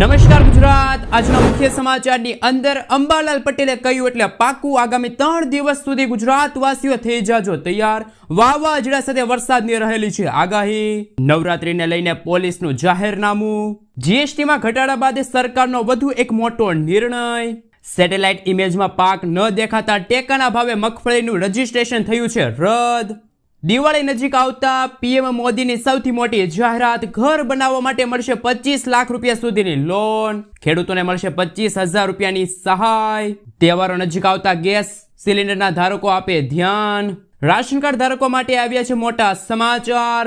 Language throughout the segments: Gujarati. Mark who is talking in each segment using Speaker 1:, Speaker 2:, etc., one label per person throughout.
Speaker 1: નમસ્કાર ગુજરાત. આજના મુખ્ય સમાચારની અંદર અંબાલાલ પટેલે કહ્યું એટલે પાકું આગામી ત્રણ દિવસ સુધી ગુજરાતવાસીઓ થઈ જાજો તૈયાર. વાવાઝોડા સાથે વરસાદની રહેલી છે આગાહી. નવરાત્રીને લઈને પોલીસનું જાહેરનામું. જીએસટીમાં ઘટાડા બાદ સરકારનો વધુ એક મોટો નિર્ણય. સેટેલાઇટ ઇમેજમાં પાક ન દેખાતા ટેકાના ભાવે મગફળીનું રજીસ્ટ્રેશન થયું છે રદ. દિવાળી નજીક આવતા પીએમ મોદીની સૌથી મોટી જાહેરાત ઘર બનાવવા માટે મળશે પચીસ લાખ રૂપિયા સુધીની લોન ખેડૂતોને મળશે પચીસ હજાર રૂપિયાની સહાય. તહેવારો નજીક આવતા ગેસ સિલિન્ડરના ધારકો આપે ધ્યાન. રાશન કાર્ડ ધારકો માટે આવ્યા છે મોટા સમાચાર.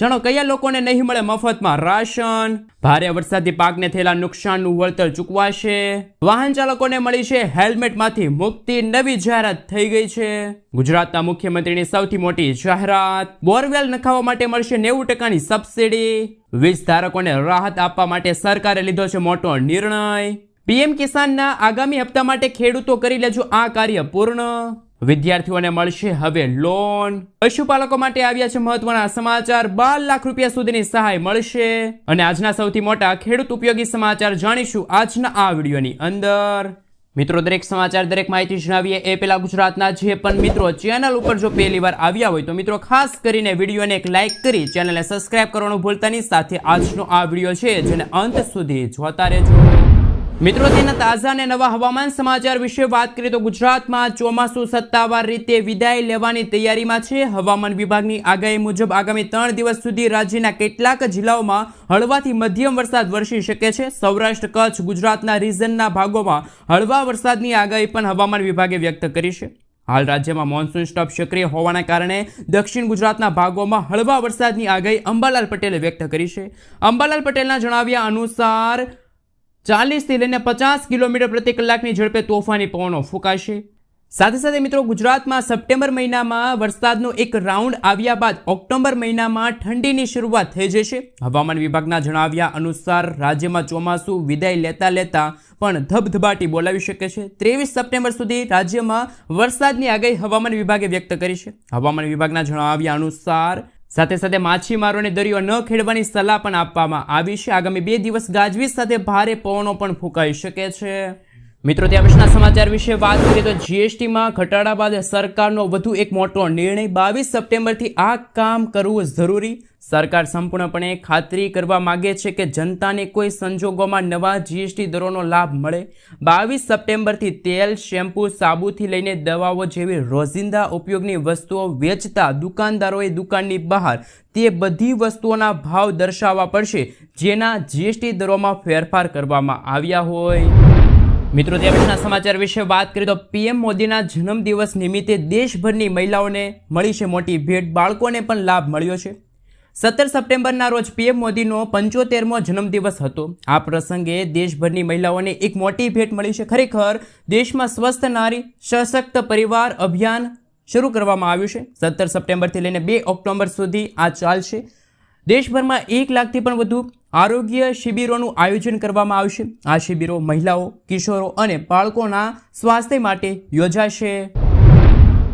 Speaker 1: જાણો કયા લોકોને નહીં મળે મફતમાં રાશન? ભારે વરસાદથી પાકને થયેલા નુકસાનનું વળતર ચૂકવાશે? વાહન ચાલકોને મળી છે હેલ્મેટમાંથી મુક્તિ નવી જાહેરાત થઈ ગઈ છે. ગુજરાતના મુખ્યમંત્રીની સૌથી મોટી જાહેરાત, બોરવેલ નખાવવા માટે મળશે નેવું ટકાની સબસિડી. વીજ ધારકોને રાહત આપવા માટે સરકારે લીધો છે મોટો નિર્ણય. પીએમ કિસાનના આગામી હપ્તા માટે ખેડૂતો કરી લેજો આ કાર્ય પૂર્ણ. વિદ્યાર્થીઓને મળશે હવે લોન પશુપાલકો માટે આવ્યા છે મહત્વના સમાચાર. બાર લાખ રૂપિયા સુધીની સહાય મળશે. અને આજના સૌથી મોટા ખેડૂત ઉપયોગી સમાચાર જાણીશું આજના આ વિડીયોની અંદર. મિત્રો, દરેક સમાચાર, દરેક માહિતી જણાવીએ એ પેલા ગુજરાતના જે પણ મિત્રો ચેનલ ઉપર જો પહેલી વાર આવ્યા હોય તો મિત્રો, ખાસ કરીને વિડીયોને એક લાઇક કરી ચેનલને સબસ્ક્રાઇબ કરવાનું ભૂલતાની સાથે આજનો આ વીડિયો છે જેને અંત સુધી જોતા રહેજો. મિત્રો, તેના તાજા અને નવા હવામાન સમાચાર વિશે વાત કરીએ તો ગુજરાતમાં ચોમાસું સત્તાવાર રીતે વિદાય લેવાની તૈયારીમાં છે. હવામાન વિભાગની આગાહી મુજબ આગામી ત્રણ દિવસ સુધી રાજ્યના કેટલાક જિલ્લાઓમાં હળવાથી મધ્યમ વરસાદ વરસી શકે છે. સૌરાષ્ટ્ર, કચ્છ, ગુજરાતના રીઝનના ભાગોમાં હળવા વરસાદની આગાહી પણ હવામાન વિભાગે વ્યક્ત કરી છે. હાલ રાજ્યમાં મોન્સૂન સ્ટોપ સક્રિય હોવાના કારણે દક્ષિણ ગુજરાતના ભાગોમાં હળવા વરસાદની આગાહી અંબાલાલ પટેલે વ્યક્ત કરી છે. અંબાલાલ પટેલના જણાવ્યા અનુસાર ચાલીસથી લઈને પચાસ કિલોમીટર પ્રતિ કલાકની ઝડપે તોફાની પવનો ફૂંકાશે. સાથે સાથે મિત્રો, ગુજરાતમાં સપ્ટેમ્બર મહિનામાં વરસાદનો એક રાઉન્ડ આવ્યા બાદ ઓક્ટોબર મહિનામાં ઠંડીની શરૂઆત થઈ જશે. હવામાન વિભાગના જણાવ્યા અનુસાર રાજ્યમાં ચોમાસું વિદાય લેતા લેતા પણ ધબધબાટી બોલાવી શકે છે. ત્રેવીસ સપ્ટેમ્બર સુધી રાજ્યમાં વરસાદની આગાહી હવામાન વિભાગે વ્યક્ત કરી છે. હવામાન વિભાગના જણાવ્યા અનુસાર સાથે સાથે માછીમારોને દરિયો ન ખેડવાની સલાહ પણ આપવામાં આવી છે. આગામી બે દિવસ ગાજવીજ સાથે ભારે પવનો પણ ફૂંકાઈ શકે છે. મિત્રો ત્યાં પછીના સમાચાર વિશે વાત કરીએ તો જીએસટીમાં ઘટાડા બાદ સરકારનો વધુ એક મોટો નિર્ણય બાવીસ સપ્ટેમ્બરથી આ કામ કરવું જરૂરી. સરકાર સંપૂર્ણપણે ખાતરી કરવા માગે છે કે જનતાને કોઈ સંજોગોમાં નવા જીએસટી દરોનો લાભ મળે. બાવીસ સપ્ટેમ્બરથી તેલ, શેમ્પૂ, સાબુથી લઈને દવાઓ જેવી રોજિંદા ઉપયોગની વસ્તુઓ વેચતા દુકાનદારોએ દુકાનની બહાર તે બધી વસ્તુઓના ભાવ દર્શાવવા પડશે, જેના જીએસટી દરોમાં ફેરફાર કરવામાં આવ્યા હોય. મિત્રો પછીના સમાચાર વિશે વાત કરીએ તો પીએમ મોદીના જન્મદિવસ નિમિત્તે દેશભરની મહિલાઓને મળી છે મોટી ભેટ. બાળકોને પણ લાભ મળ્યો છે. સત્તર સપ્ટેમ્બરના રોજ પીએમ મોદીનો પંચોતેરમો જન્મદિવસ હતો. આ પ્રસંગે દેશભરની મહિલાઓને એક મોટી ભેટ મળી છે. ખરેખર, દેશમાં સ્વસ્થ નારી, સશક્ત પરિવાર અભિયાન શરૂ કરવામાં આવ્યું છે. સત્તર સપ્ટેમ્બરથી લઈને બે ઓક્ટોબર સુધી આ ચાલશે. દેશભરમાં એક લાખથી પણ વધુ આરોગ્ય શિબિરોનું આયોજન કરવામાં આવશે. આ શિબિરો મહિલાઓ, કિશોરો અને બાળકોના સ્વાસ્થ્ય માટે યોજાશે.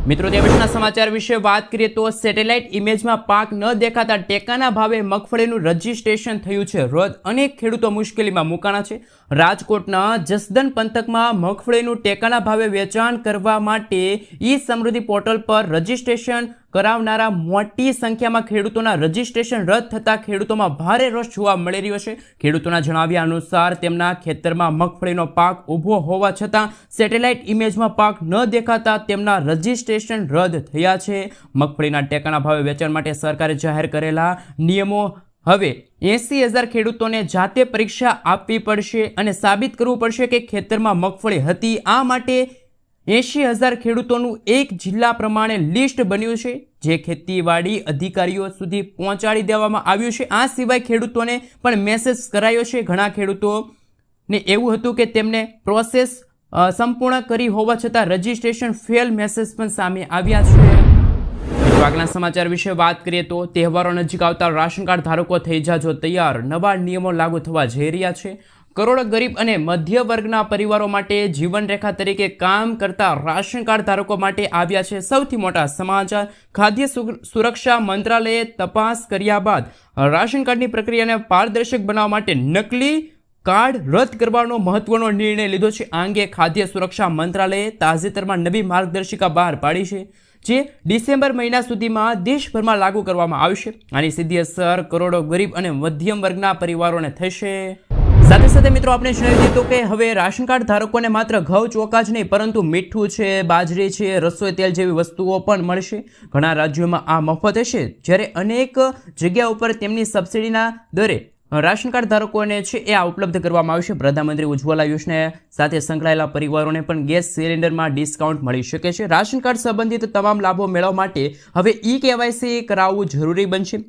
Speaker 1: મિત્રો, તે સમાચાર વિશે વાત કરીએ તો સેટેલાઇટ ઇમેજમાં પાક ન દેખાતા ટેકાના ભાવે મગફળીનું રજીસ્ટ્રેશન થયું છે. રદ અનેક ખેડૂતો મુશ્કેલીમાં મુકાણા છે. રાજકોટના જસદન પંથકમાં મગફળીનું ટેકાના ભાવે વેચાણ કરવા માટે ઈ સમૃદ્ધિ પોર્ટલ પર રજીસ્ટ્રેશન કરાવનારા મોટી સંખ્યામાં ખેડૂતોના રજીસ્ટ્રેશન રદ થતાં ખેડૂતોમાં ભારે રોષ જોવા મળી રહ્યો છે. ખેડૂતોના જણાવ્યા અનુસાર તેમના ખેતરમાં મગફળીનો પાક ઊભો હોવા છતાં સેટેલાઇટ ઇમેજમાં પાક ન દેખાતા તેમના રજીસ્ટ્રેશન રદ થયા છે. મગફળીના ટેકાના ભાવે વેચાણ માટે સરકારે જાહેર કરેલા નિયમો હવે એંસી હજાર ખેડૂતોને જાતે પરીક્ષા આપવી પડશે અને સાબિત કરવું પડશે કે ખેતરમાં મગફળી હતી. આ માટે એંશી હજાર ખેડૂતોનું એક જિલ્લા પ્રમાણે લિસ્ટ બન્યું છે, જે ખેતીવાડી અધિકારીઓ સુધી પહોંચાડી દેવામાં આવ્યું છે. આ સિવાય ખેડૂતોને પણ મેસેજ કરાયો છે. ઘણા ખેડૂતોને એવું હતું કે તેમને પ્રોસેસ સંપૂર્ણ કરી હોવા છતાં રજિસ્ટ્રેશન ફેલ મેસેજ પણ સામે આવ્યા છે. મિત્રો આગળના સમાચાર વિશે વાત કરીએ તો તહેવારો નજીક આવતા રાશન કાર્ડ ધારકો થઈ જાજો તૈયાર. નવા નિયમો લાગુ થવા જઈ રહ્યા છે. કરોડો ગરીબ અને મધ્ય વર્ગના પરિવારો માટે જીવનરેખા તરીકે કામ કરતા રાશન કાર્ડ ધારકો માટે આવ્યા છે સૌથી મોટા સમાચાર. ખાદ્ય સુરક્ષા મંત્રાલયે તપાસ કર્યા બાદ રાશન કાર્ડની પ્રક્રિયાને પારદર્શક બનાવવા માટે નકલી કાર્ડ રદ કરવાનો મહત્વનો નિર્ણય લીધો છે. આ અંગે ખાદ્ય સુરક્ષા મંત્રાલયે તાજેતરમાં નવી માર્ગદર્શિકા બહાર પાડી છે. જે ડિસેમ્બર મહિના સુધીમાં દેશભરમાં લાગુ કરવામાં આવશે આની સીધી અસર કરોડો ગરીબ અને મધ્યમ વર્ગના પરિવારોને થશે. સાથે સાથે મિત્રો આપણે જણાવી દીધું કે હવે રાશન કાર્ડ ધારકોને માત્ર ઘઉં ચોખા જ નહીં, પરંતુ મીઠું છે, બાજરી છે, રસોઈ તેલ જેવી વસ્તુઓ પણ મળશે. ઘણા રાજ્યોમાં આ મફત હશે, જ્યારે અનેક જગ્યા ઉપર તેમની સબસિડીના દરે રાશન કાર્ડ ધારકોને છે એ આ ઉપલબ્ધ કરવામાં આવશે પ્રધાનમંત્રી ઉજ્જવલા યોજના સાથે સંકળાયેલા પરિવારોને પણ ગેસ સિલિન્ડરમાં ડિસ્કાઉન્ટ મળી શકે છે. રાશન કાર્ડ સંબંધિત તમામ લાભો મેળવવા માટે હવે ઈ કેવાયસી કરાવવું જરૂરી બનશે.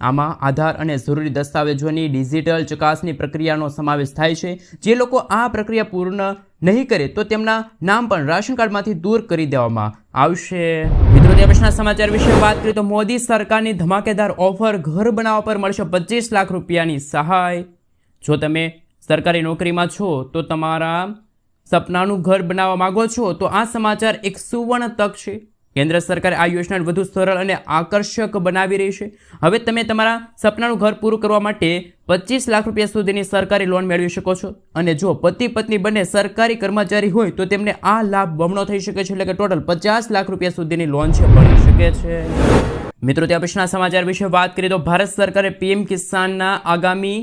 Speaker 1: આમાં આધાર અને જરૂરી દસ્તાવેજોની ડિજિટલ ચકાસણી પ્રક્રિયાનો સમાવેશ થાય છે. જે લોકો આ પ્રક્રિયા પૂર્ણ નહીં કરે તો તેમના નામ પણ રાશન કાર્ડમાંથી દૂર કરી દેવામાં આવશે. પછીના સમાચાર વિશે વાત કરીએ તો મોદી સરકારની ધમાકેદાર ઓફર ઘર બનાવવા પર મળશે પચીસ લાખ રૂપિયાની સહાય. જો તમે સરકારી નોકરીમાં છો તો તમારા સપનાનું ઘર બનાવવા માંગો છો તો આ સમાચાર એક સુવર્ણ તક છે. કેન્દ્ર સરકાર આ યોજનાને વધુ સરળ અને આકર્ષક બનાવી રહી છે. હવે તમે તમારા સપનાનું ઘર પૂરું કરવા માટે પચીસ લાખ રૂપિયા સુધીની સરકારી લોન મેળવી શકો છો. અને જો પતિ પત્ની બંને સરકારી કર્મચારી હોય તો તેમને આ લાભ બમણો થઈ શકે છે. એટલે કે ટોટલ પચાસ લાખ રૂપિયા સુધીની લોન છે મળી શકે છે. મિત્રો, ત્યાં પછીના સમાચાર વિશે વાત કરીએ તો ભારત સરકારે પીએમ કિસાનના આગામી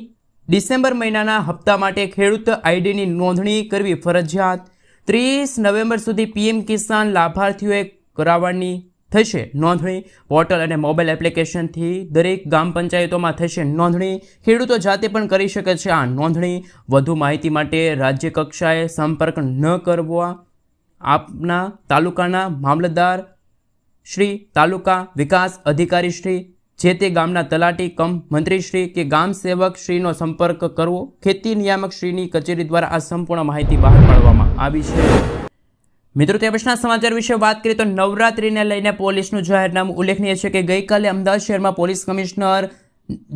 Speaker 1: ડિસેમ્બર મહિનાના હપ્તા માટે ખેડૂત આઈડીની નોંધણી કરવી ફરજિયાત. ત્રીસ નવેમ્બર સુધી પીએમ કિસાન લાભાર્થીઓએ કરાવવાની થશે. નોંધણી પોર્ટલ અને મોબાઈલ એપ્લિકેશનથી દરેક ગ્રામ પંચાયતોમાં થશે નોંધણી. ખેડૂતો જાતે પણ કરી શકે છે આ નોંધણી. વધુ માહિતી માટે રાજ્ય કક્ષાએ સંપર્ક ન કરવા. આપના તાલુકાના મામલતદાર શ્રી, તાલુકા વિકાસ અધિકારી શ્રી, જે તે ગામના તલાટી કમ મંત્રીશ્રી કે ગામ સેવક શ્રીનો સંપર્ક કરવો. ખેતી નિયામક શ્રીની કચેરી દ્વારા આ સંપૂર્ણ માહિતી બહાર પાડવામાં આવી છે. મિત્રો તે પછીના સમાચાર વિશે વાત કરીએ તો નવરાત્રીને લઈને પોલીસનું જાહેરનામું ઉલ્લેખનીય છે કે ગઈકાલે અમદાવાદ શહેરમાં police commissioner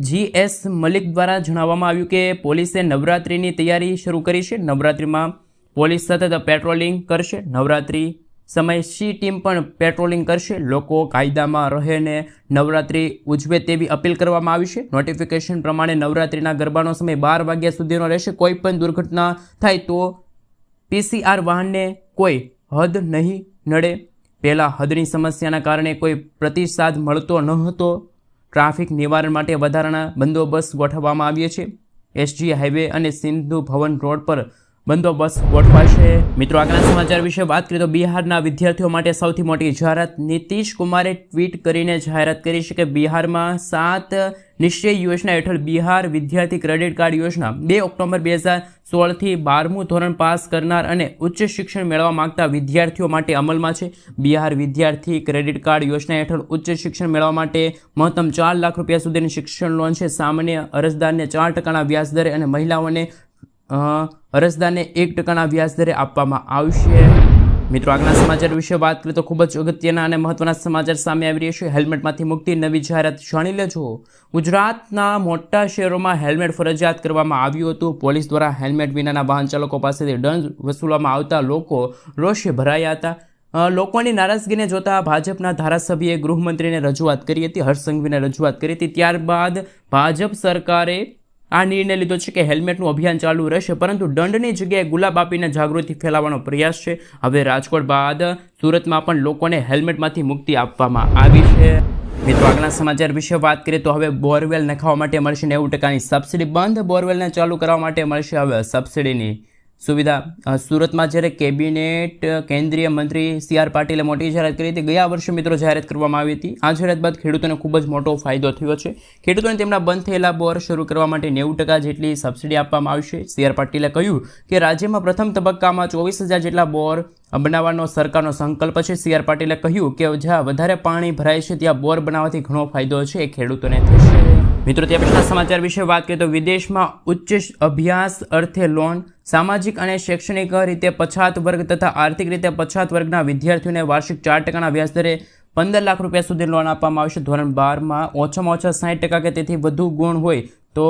Speaker 1: G S Malik દ્વારા જણાવવામાં આવ્યું કે પોલીસે નવરાત્રિની તૈયારી શરૂ કરી છે. નવરાત્રિમાં પોલીસ સતત પેટ્રોલિંગ કરશે. નવરાત્રિ સમય સી ટીમ પણ પેટ્રોલિંગ કરશે. લોકો કાયદામાં રહે ને નવરાત્રી ઉજવે તેવી અપીલ કરવામાં આવી છે. નોટિફિકેશન પ્રમાણે નવરાત્રિના ગરબાનો સમય બાર વાગ્યા સુધીનો રહેશે. કોઈ પણ દુર્ઘટના થાય તો પીસીઆર વાહનને કોઈ હદ નહીં નડે. પહેલાં હદની સમસ્યાના કારણે કોઈ પ્રતિસાદ મળતો ન હતો. ટ્રાફિક નિવારણ માટે વધારાના બંદોબસ્ત ગોઠવવામાં આવ્યો છે. એસજી હાઈવે અને સિંધુ ભવન રોડ પર બંદોબસ્ત ગોઠવાશે. મિત્રો આગળના સમાચાર વિશે વાત કરીએ તો બિહારના વિદ્યાર્થીઓ માટે સૌથી મોટી જાહેરાત નીતિશ કુમારે ટ્વીટ કરીને જાહેરાત કરી છે કે બિહારમાં સાત નિશ્ચય યોજના હેઠળ બિહાર વિદ્યાર્થી ક્રેડિટ કાર્ડ યોજના બે ઓક્ટોબર બે હજાર સોળથી બારમું ધોરણ પાસ કરનાર અને ઉચ્ચ શિક્ષણ મેળવવા માગતા વિદ્યાર્થીઓ માટે અમલમાં છે. બિહાર વિદ્યાર્થી ક્રેડિટ કાર્ડ યોજના હેઠળ ઉચ્ચ શિક્ષણ મેળવવા માટે મહત્તમ ચાર લાખ રૂપિયા સુધીની શિક્ષણ લોન છે. સામાન્ય અરજદારને ચાર ટકાના વ્યાજ દરે અને મહિલાઓને અરજદારને એક ટકાના વ્યાજ દરે આપવામાં આવશે. મિત્રો, આગના સમાચાર વિશે વાત કરીએ તો ખૂબ જ અગત્યના અને મહત્વના સમાચાર સામે આવી રહ્યા છે. હેલ્મેટમાંથી મુક્તિ નવી જાહેરાત જાણી લેજો. ગુજરાતના મોટા શહેરોમાં હેલ્મેટ ફરજિયાત કરવામાં આવ્યું હતું. પોલીસ દ્વારા હેલ્મેટ વિનાના વાહન ચાલકો પાસેથી દંડ વસૂલવામાં આવતા લોકો રોષે ભરાયા હતા. લોકોની નારાજગીને જોતા ભાજપના ધારાસભ્યએ ગૃહમંત્રીને રજૂઆત કરી હતી, હર્ષ સંઘવીને રજૂઆત કરી હતી. ત્યારબાદ ભાજપ સરકારે આ નિર્ણય લીધો છે કે હેલ્મેટનું અભિયાન ચાલુ રહેશે, પરંતુ દંડની જગ્યાએ ગુલાબ આપીને જાગૃતિ ફેલાવવાનો પ્રયાસ છે. હવે રાજકોટ બાદ સુરતમાં પણ લોકોને હેલ્મેટમાંથી મુક્તિ આપવામાં આવી છે. મિત્રો, આગળના સમાચાર વિશે વાત કરીએ તો હવે બોરવેલ નખાવા માટે મળશે નેવું ટકાની સબસિડી બંધ. બોરવેલને ચાલુ કરવા માટે મળશે હવે સબસિડીની સુવિધા. સુરતમાં જ્યારે કેબિનેટ કેન્દ્રીય મંત્રી સી આર પાટીલે મોટી જાહેરાત કરી હતી, ગયા વર્ષે મિત્રો જાહેરાત કરવામાં આવી હતી. આ જાહેરાત બાદ ખેડૂતોને ખૂબ જ મોટો ફાયદો થયો છે. ખેડૂતોને તેમના બંધ થયેલા બોર શરૂ કરવા માટે નેવું ટકા જેટલી સબસિડી આપવામાં આવશે. સી આર પાટીલે કહ્યું કે રાજ્યમાં પ્રથમ તબક્કામાં ચોવીસ હજાર જેટલા બોર બનાવવાનો સરકારનો સંકલ્પ છે. સી આર પાટીલે કહ્યું કે જ્યાં વધારે પાણી ભરાય છે, ત્યાં બોર બનાવવાથી ઘણો ફાયદો છે. ખેડૂતોને થશે. મિત્રો ત્યાં પછીના સમાચાર વિશે વાત કરીએ તો વિદેશમાં ઉચ્ચ અભ્યાસ અર્થે લોન સામાજિક અને શૈક્ષણિક રીતે પછાત વર્ગ તથા આર્થિક રીતે પછાત વર્ગના વિદ્યાર્થીઓને વાર્ષિક ચાર ટકાના વ્યાજ દરે પંદર લાખ રૂપિયા સુધી લોન આપવામાં આવશે. ધોરણ બારમાં ઓછામાં ઓછા સાઠ ટકા કે તેથી વધુ ગુણ હોય તો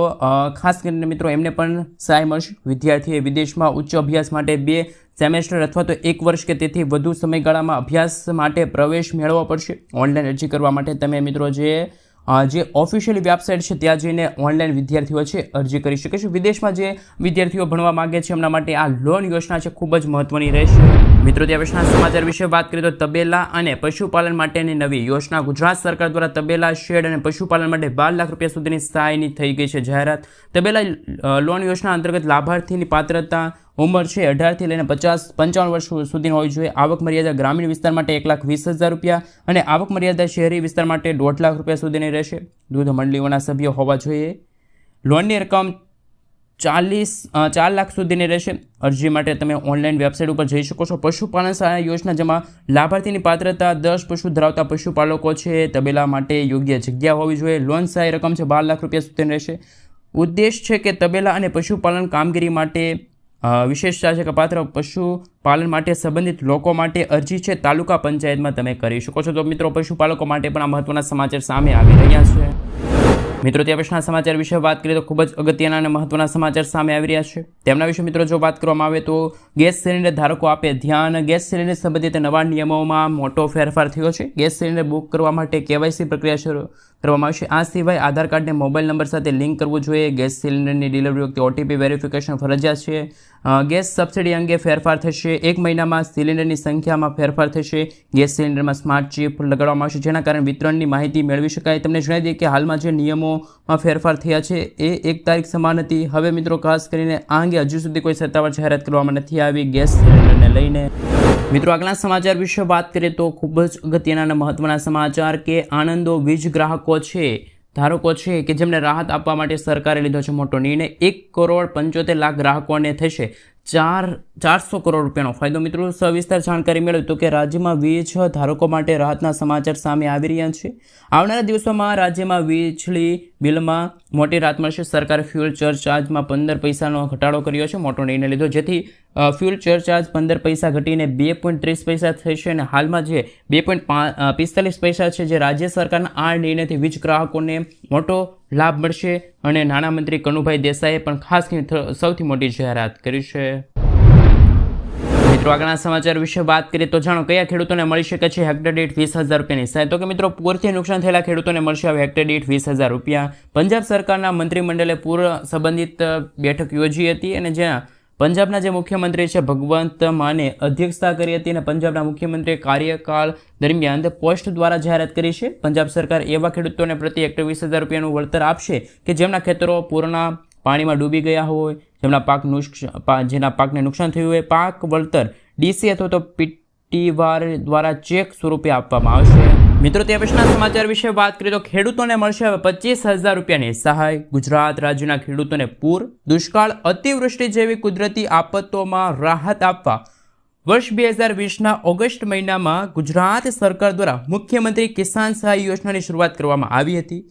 Speaker 1: ખાસ કરીને મિત્રો, એમને પણ સહાય મળશે. વિદ્યાર્થીએ વિદેશમાં ઉચ્ચ અભ્યાસ માટે બે સેમેસ્ટર અથવા તો એક વર્ષ કે તેથી વધુ સમયગાળામાં અભ્યાસ માટે પ્રવેશ મેળવવો પડશે. ઓનલાઈન અરજી કરવા માટે તમે મિત્રો જે જે ઓફિશિયલી વેબસાઇટ છે, ત્યાં જઈને ઓનલાઈન વિદ્યાર્થીઓ છે, અરજી કરી શકે છે. વિદેશમાં જે વિદ્યાર્થીઓ ભણવા માગે છે, એમના માટે આ લોન યોજના છે, ખૂબ જ મહત્વની રહેશે. મિત્રો, ત્યાં સમાચાર વિશે વાત કરીએ તો તબેલા અને પશુપાલન માટેની નવી યોજના ગુજરાત સરકાર દ્વારા તબેલા શેડ અને પશુપાલન માટે બાર લાખ રૂપિયા સુધીની સહાયની થઈ ગઈ છે. જાહેરાત તબેલા લોન યોજના અંતર્ગત લાભાર્થીની પાત્રતા ઉંમર છે અઢારથી લઈને પચાસ પંચાવન વર્ષ સુધીની હોવી જોઈએ. આવક મર્યાદા ગ્રામીણ વિસ્તાર માટે એક લાખ વીસ હજાર રૂપિયા અને આવક મર્યાદા શહેરી વિસ્તાર માટે દોઢ લાખ રૂપિયા સુધીની રહેશે. દૂધ મંડળીઓના સભ્યો હોવા જોઈએ. લોનની રકમ ચાલીસ ચાર લાખ સુધીની રહેશે. અરજી માટે તમે ઓનલાઈન વેબસાઇટ ઉપર જઈ શકો છો. પશુપાલન સહાય યોજના જેમાં લાભાર્થીની પાત્રતા દસ પશુ ધરાવતા પશુપાલકો છે, તબેલા માટે યોગ્ય જગ્યા હોવી જોઈએ. લોન સહાય રકમ છે બાર લાખ રૂપિયા સુધીની રહેશે. ઉદ્દેશ છે કે તબેલા અને પશુપાલન કામગીરી માટે વિશેષતા છે કે પાત્ર પશુપાલન માટે સંબંધિત લોકો માટે અરજી છે. તાલુકા પંચાયતમાં તમે કરી શકો છો. તો મિત્રો, પશુપાલકો માટે પણ આ મહત્વના સમાચાર સામે આવી રહ્યા છે. મિત્રો ત્યાં પછીના સમાચાર વિશે વાત કરીએ તો ખૂબ જ અગત્યના અને મહત્વના સમાચાર સામે આવી રહ્યા છે. તેમના વિશે મિત્રો, જો વાત કરવામાં આવે તો ગેસ સિલિન્ડર ધારકો આપે ધ્યાન. ગેસ સિલિન્ડર સંબંધિત નવા નિયમોમાં મોટો ફેરફાર થયો છે. ગેસ સિલિન્ડર બુક કરવા માટે કેવાયસી પ્રક્રિયા શરૂ કરવામાં આવશે આ સિવાય આધાર કાર્ડને મોબાઈલ નંબર સાથે લિંક કરવું જોઈએ. ગેસ સિલિન્ડરની ડિલિવરી વખતે ઓટીપી વેરિફિકેશન ફરજિયાત છે. ગેસ સબસિડી અંગે ફેરફાર થશે. એક મહિનામાં સિલિન્ડરની સંખ્યામાં ફેરફાર થશે. ગેસ સિલિન્ડરમાં સ્માર્ટ ચિપ લગાડવામાં આવશે, જેના કારણે વિતરણની માહિતી મેળવી શકાય. તમને જણાવી દઈએ કે હાલમાં જે નિયમોમાં ફેરફાર થયા છે, એ એક તારીખ સમાન હતી. હવે મિત્રો, ખાસ કરીને આ અંગે હજુ સુધી કોઈ સત્તાવાર જાહેરાત કરવામાં નથી આવી. ગેસ સિલિન્ડરને લઈને. મિત્રો, આગલા સમાચાર વિશે વાત કરીએ તો ખૂબ જ અગત્યના અને મહત્વના સમાચાર કે આનંદો વીજ ગ્રાહકો છે. ધારકો છે કે જેમને રાહત આપવા માટે સરકારે લીધો છે મોટો નિર્ણય. એક કરોડ પંચોતેર લાખ ગ્રાહકોને થશે ચાર, ચારસો કરોડ રૂપિયાનો ફાયદો. મિત્રો, સવિસ્તાર જાણકારી મેળવી તો કે રાજ્યમાં વીજ ધારકો માટે રાહતના સમાચાર સામે આવી રહ્યા છે. આવનારા દિવસોમાં રાજ્યમાં વીજળી બિલમાં મોટી રાહત મળશે. સરકારે ફ્યુલ ચાર્જમાં પંદર પૈસાનો ઘટાડો કર્યો છે. મોટો નિર્ણય લીધો. જેથી ફ્યુલ ચર્ચાર્જ ચાર્જ પંદર પૈસા ઘટીને બે પોઈન્ટ ત્રીસ પૈસા થશે અને હાલમાં જે બે પોઈન્ટ પિસ્તાલીસ પૈસા છે જે રાજ્ય સરકારના આ નિર્ણયથી વીજ ગ્રાહકોને મોટો લાભ મળશે. અને નાણામંત્રી કનુભાઈ દેસાઈએ પણ ખાસ સૌથી મોટી જાહેરાત કરી છે. મિત્રો, આગળના સમાચાર વિશે વાત કરીએ તો જાણો કયા ખેડૂતોને મળી શકે છે હેક્ટર દીઠ વીસ હજાર રૂપિયાની સહાય તો કે મિત્રો, પૂરથી નુકસાન થયેલા ખેડૂતોને મળશે હવે હેક્ટર દીઠ વીસ હજાર રૂપિયા. પંજાબ સરકારના મંત્રીમંડળે પૂર સંબંધિત બેઠક યોજી હતી અને જ્યાં પંજાબના જે મુખ્યમંત્રી છે ભગવંત માને અધ્યક્ષતા કરી હતી અને પંજાબના મુખ્યમંત્રીએ કાર્યકાળ દરમિયાન પોસ્ટ દ્વારા જાહેરાત કરી છે. પંજાબ સરકાર એવા ખેડૂતોને પ્રતિ હેક્ટર વીસ હજાર રૂપિયાનું વળતર આપશે કે જેમના ખેતરો પૂરના પાણીમાં ડૂબી ગયા હોય જેમના પાક જેના પાકને નુકસાન થયું હોય, પાક વળતર ડીસી અથવા તો પીટીવાર દ્વારા ચેક સ્વરૂપે આપવામાં આવશે. મિત્રો, તે પછીના સમાચાર વિશે વાત કરીએ તો ખેડૂતોને મળશે હવે પચીસ હજાર રૂપિયાની સહાય. ગુજરાત રાજ્યના ખેડૂતોને પૂર, દુષ્કાળ, અતિવૃષ્ટિ જેવી કુદરતી આફતોમાં રાહત આપવા. વર્ષ બે હજાર વીસના ઓગસ્ટ મહિનામાં ગુજરાત સરકાર દ્વારા મુખ્યમંત્રી કિસાન સહાય યોજનાની શરૂઆત કરવામાં આવી હતી.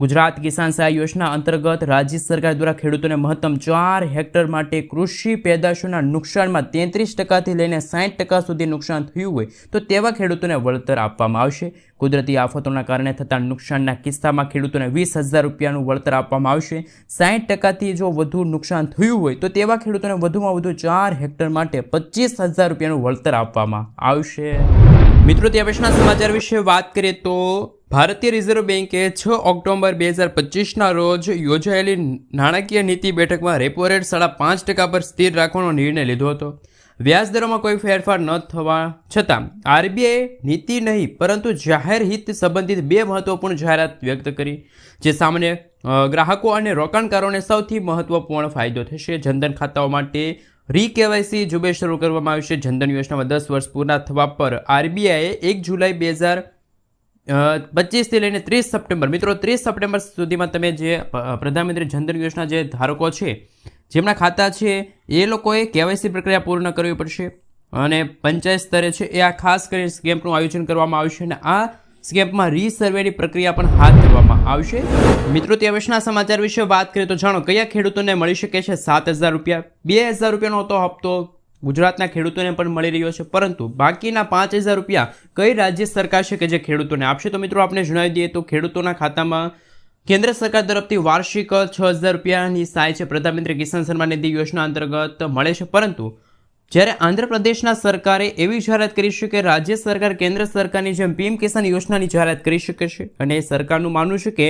Speaker 1: ગુજરાત કિસાન સહાય યોજના અંતર્ગત રાજ્ય સરકાર દ્વારા ખેડૂતોને મહત્તમ ચાર હેક્ટર માટે કૃષિ પેદાશોના નુકસાનમાં તેત્રીસ ટકાથી લઈને સાઠ ટકા સુધી નુકસાન થયું હોય તો તેવા ખેડૂતોને વળતર આપવામાં આવશે. કુદરતી આફતોના કારણે થતા નુકસાનના કિસ્સામાં ખેડૂતોને વીસ હજાર રૂપિયાનું વળતર આપવામાં આવશે. સાઠ ટકાથી જો વધુ નુકસાન થયું હોય તો તેવા ખેડૂતોને વધુમાં વધુ ચાર હેક્ટર માટે પચીસ હજાર રૂપિયાનું વળતર આપવામાં આવશે. મિત્રો, તે પછીના સમાચાર વિશે વાત કરીએ તો ભારતીય રિઝર્વ બેન્કે છ ઓક્ટોબર બે હજાર પચીસના રોજ યોજાયેલી નાણાકીય નીતિ બેઠકમાં રેપો રેટ સાડા પાંચ ટકા પર સ્થિર રાખવાનો નિર્ણય લીધો હતો. વ્યાજ દરોમાં કોઈ ફેરફાર ન થવા છતાં આરબીઆઈ નીતિ નહીં, પરંતુ જાહેર હિત સંબંધિત બે મહત્વપૂર્ણ જાહેરાત વ્યક્ત કરી, જે સામાન્ય ગ્રાહકો અને રોકાણકારોને સૌથી મહત્વપૂર્ણ ફાયદો થશે. જનધન ખાતાઓ માટે રી કેવાયસી ઝુંબેશ શરૂ કરવામાં આવી છે. જનધન યોજનામાં દસ વર્ષ પૂર્ણ થવા પર આરબીઆઈએ એક જુલાઈ બે હજાર પચીસથી લઈને ત્રીસ સપ્ટેમ્બર. મિત્રો, ત્રીસ સપ્ટેમ્બર સુધીમાં તમે જે પ્રધાનમંત્રી જનધન યોજના જે ધારકો છે, જેમના ખાતા છે, એ લોકોએ કેવાયસી પ્રક્રિયા પૂર્ણ કરવી પડશે અને પંચાયત સ્તરે છે, એ આ ખાસ કરીને સ્કેમ્પનું આયોજન કરવામાં આવશે અને આ સ્કેમ્પમાં રીસર્વેની પ્રક્રિયા પણ હાથ ધરવામાં આવશે. મિત્રો, તે વર્ષના સમાચાર વિશે વાત કરીએ તો જાણો, કયા ખેડૂતોને મળી શકે છે સાત રૂપિયા, બે રૂપિયાનો હતો હપ્તો ગુજરાતના ખેડૂતોને પણ મળી રહ્યો છે. પરંતુ બાકીના પાંચ હજાર રૂપિયા કઈ રાજ્ય સરકાર છે કે જે ખેડૂતોને આપશે? તો મિત્રો આપણે જણાવી દઈએ તો ખેડૂતોના ખાતામાં કેન્દ્ર સરકાર તરફથી વાર્ષિક છ હજાર રૂપિયાની સહાય છે. પ્રધાનમંત્રી કિસાન સન્માન નિધિ યોજના અંતર્ગત મળે છે. પરંતુ જ્યારે આંધ્રપ્રદેશના સરકારે એવી જાહેરાત કરી છે કે રાજ્ય સરકાર કેન્દ્ર સરકારની જેમ પીએમ કિસાન યોજનાની જાહેરાત કરી શકે છે અને સરકારનું માનવું છે કે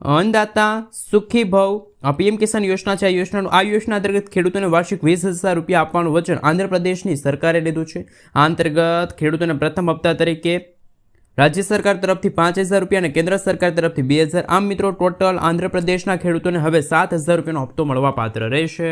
Speaker 1: અન્નદાતા, સુખી ભવ પીએમ કિસાન યોજના છે. આ યોજનાનું આ યોજના અંતર્ગત ખેડૂતોને વાર્ષિક વીસ હજાર રૂપિયા આપવાનું વચન આંધ્રપ્રદેશની સરકારે લીધું છે. આ અંતર્ગત ખેડૂતોને પ્રથમ હપ્તા તરીકે રાજ્ય સરકાર તરફથી પાંચ હજાર રૂપિયા અને કેન્દ્ર સરકાર તરફથી બે હજાર. આમ મિત્રો, ટોટલ આંધ્રપ્રદેશના ખેડૂતોને હવે સાત હજાર રૂપિયાનો હપ્તો મળવા પાત્ર રહેશે.